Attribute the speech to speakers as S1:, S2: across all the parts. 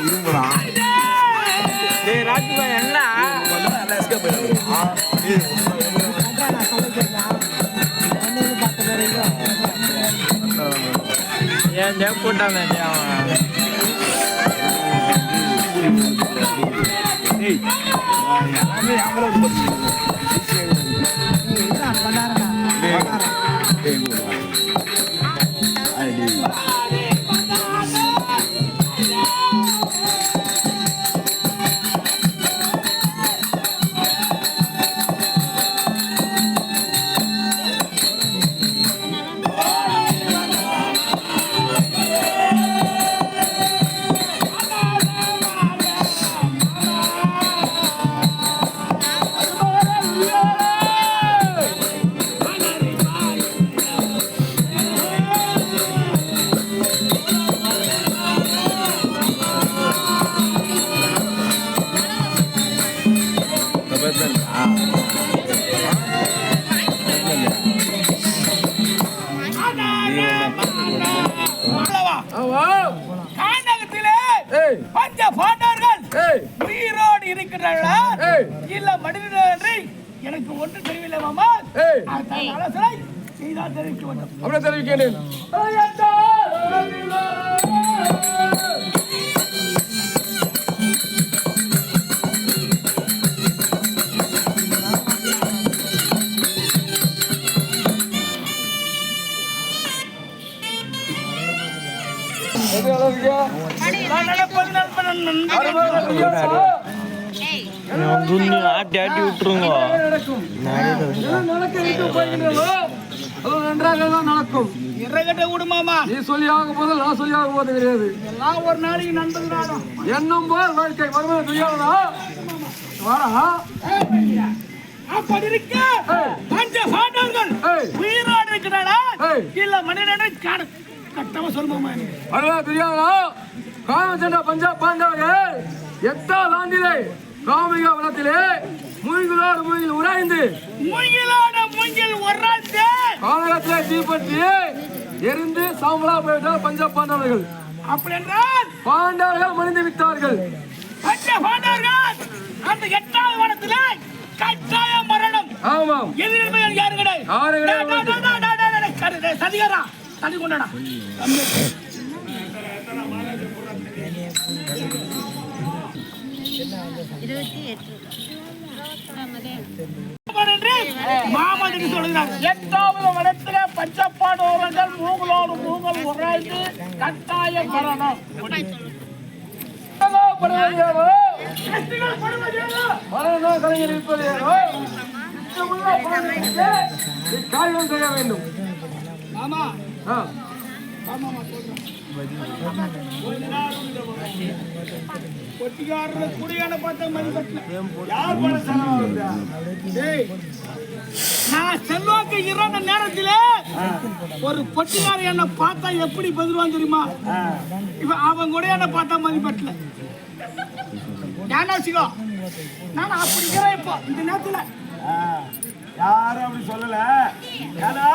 S1: இரும்புறான்
S2: டேய் ராஜ்குமார் என்ன? ஏன் ஜெப் போட்டாங்க அவன்?
S1: ஏய் அவன்
S3: பஞ்ச பாண்டவர்கள் உயிரோடு இருக்கிறார்களா இல்ல மனிதர்கள் எனக்கு ஒன்று தெரியவில்லை மாமா. அதன் ஆலோசனை செய்தால் தெரிவிக்க வேண்டும்.
S2: அப்படியே தெரிவிக்கிறேன். துண்ணு ஆட்டி ஆட்டி விட்டுருங்க
S4: நன்றாக தான் நடக்கும்
S3: இறகட்ட விடுமாமா
S4: நீ சொல்லி ஆக நான் சொல்லி ஆக போது கிடையாது
S3: எல்லாம் ஒரு நாளைக்கு நாடும்
S4: என்னும் போல் வாழ்க்கை வருவது தெரியாதா வாடா
S3: அப்படி இருக்க பஞ்ச
S4: ஏய்.
S3: உயிரோடு இருக்கிறாரா
S4: ஏய்.
S3: இல்ல மனிதன் கட்டமா எனக்கு
S4: தெரியாதா காமச்சண்ட பஞ்சாப் பாண்டவர்கள் எட்டாவது ஆண்டிலே காமிக வனத்திலே மூங்கிலோடு மூங்கில் உராய்ந்து
S3: மூங்கிலோட மூங்கில் ஒராத்தே
S4: காலகத்திலே தீப்பற்றி எரிந்து சாம்பலா போயிட்டார் பஞ்சாப் பாண்டவர்கள்.
S3: அப்படி என்றால்
S4: பாண்டவர்கள் மணிந்து விட்டார்கள்.
S3: பாண்டவர்கள் அந்த எட்டாவது வனத்திலே கட்டாய மரணம்.
S4: ஆமாம்.
S3: எதிர்மையில் யாரு கிடையாது சதிகாரா தனி கொண்டாடா. மாமல்லி சொல்லுகிறார். எட்டாவது வனத்திலே பஞ்சப்பாடோரங்கள் மூங்களோடு மூங்கல் உராய்ந்து கட்டாய மரணம்.
S4: கலைஞர் இருப்பது செய்ய வேண்டும்.
S3: ஆமா.
S4: ஆ.
S3: கொட்டிக்காரர் குடியான பார்த்த மதிப்பெட்ல யார் நான் செல்வாக்கு இறந்த நேரத்தில் ஒரு பொட்டிக்கார என்ன பார்த்தா எப்படி பதிலுவான் தெரியுமா இப்ப அவன் கூட என்ன பார்த்தா மதிப்பெட்ல ஞான வச்சுக்கோ நான் அப்படி இருக்கிறேன் இப்போ இந்த நேரத்தில்
S5: யாரும் அப்படி சொல்லல. ஏன்னா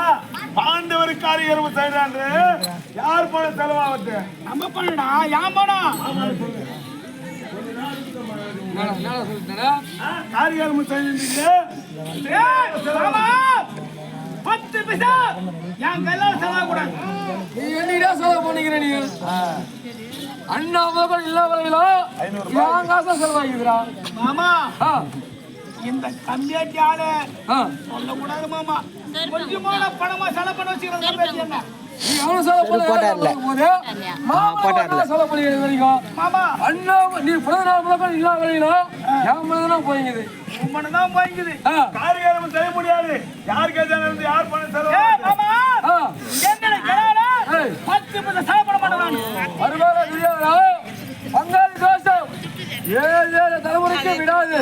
S5: பாண்டவர் காரியம் செய்யறாரு யார் பணம் செலவாகுது
S3: நம்ம பண்ணடா ஏன் பணம் ஏய், மாமா, பத்து பைசா! என் கையில செலவாகக்கூடாது
S4: நீ என்னடா செலவு பண்ணிக்கிற நீ? அண்ணா முதல் இல்லாமலோ காசா செலவாகிக்கிறா
S3: மாமா!
S4: ஆ.
S3: இந்த கம்மியாட்டி ஆளு
S4: ஆ.
S3: சொல்லக்கூடாது மாமா. கொஞ்சமான பணமா செலவு பண்ண கம்மியாட்டி என்ன?
S4: நீ அவனும் செலவு பண்ண போது மாமா என்ன செலவு பண்ணிக்கிற வரைக்கும்
S3: மாமா.
S4: அண்ணா நீ பிறந்த நாள் முதல் இல்லாமலோ என் முதல்தான் போய்க்குது.
S3: உம்மனை தான் வாங்கிக்குது
S4: ஆ.
S5: காரியம் செய்ய முடியாது. யார் கேட்டாலும் யார் பணம் செலவாகுது
S3: மாமா.
S4: ஏய்.
S3: பத்து பைசா செலவு பண்ண மாட்டேன் நானு.
S4: வருவாரா தெரியாதா பங்காளி தோஷம். ஏழு ஏழு தலைமுறைக்கு விடாது.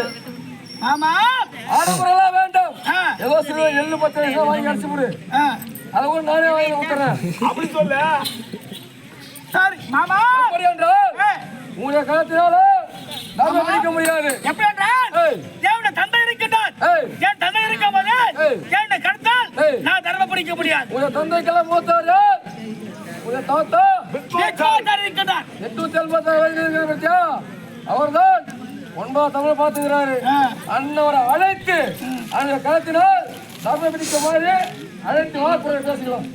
S3: மாமா
S4: ஆடம்பரெல்லாம் வேண்டாம். ஏதோ எள்ளு பத்து நிமிஷம் வாங்கி அடிச்சு விடு. அதை கூட நானே வாங்கி ஊத்துறேன்
S5: அப்படி சொல்ல.
S3: சரி மாமா.
S4: அப்படி என்றால் உங்களுடைய காலத்தினால நாம பிடிக்க முடியாது.
S3: எப்படி என்றால். தேவனுடைய தந்தை இருக்கின்றார். என் தந்தை இருக்கும் போது
S4: ஏய்.
S3: என்னை கடத்தால். நான் தர்ம பிடிக்க முடியாது.
S4: உங்களுடைய தந்தைக்கெல்லாம் மூத்தவர் உங்களுடைய தாத்தா? எட்டு செல்வத்தை அவர்தான் ஒன்பது தமிழ் பார்த்துக்கிறாரு. அண்ணவரை அழைத்து அந்த களத்தினால் சபை பிடிக்க மாதிரி அழைத்து வா பேசிக்கலாம்.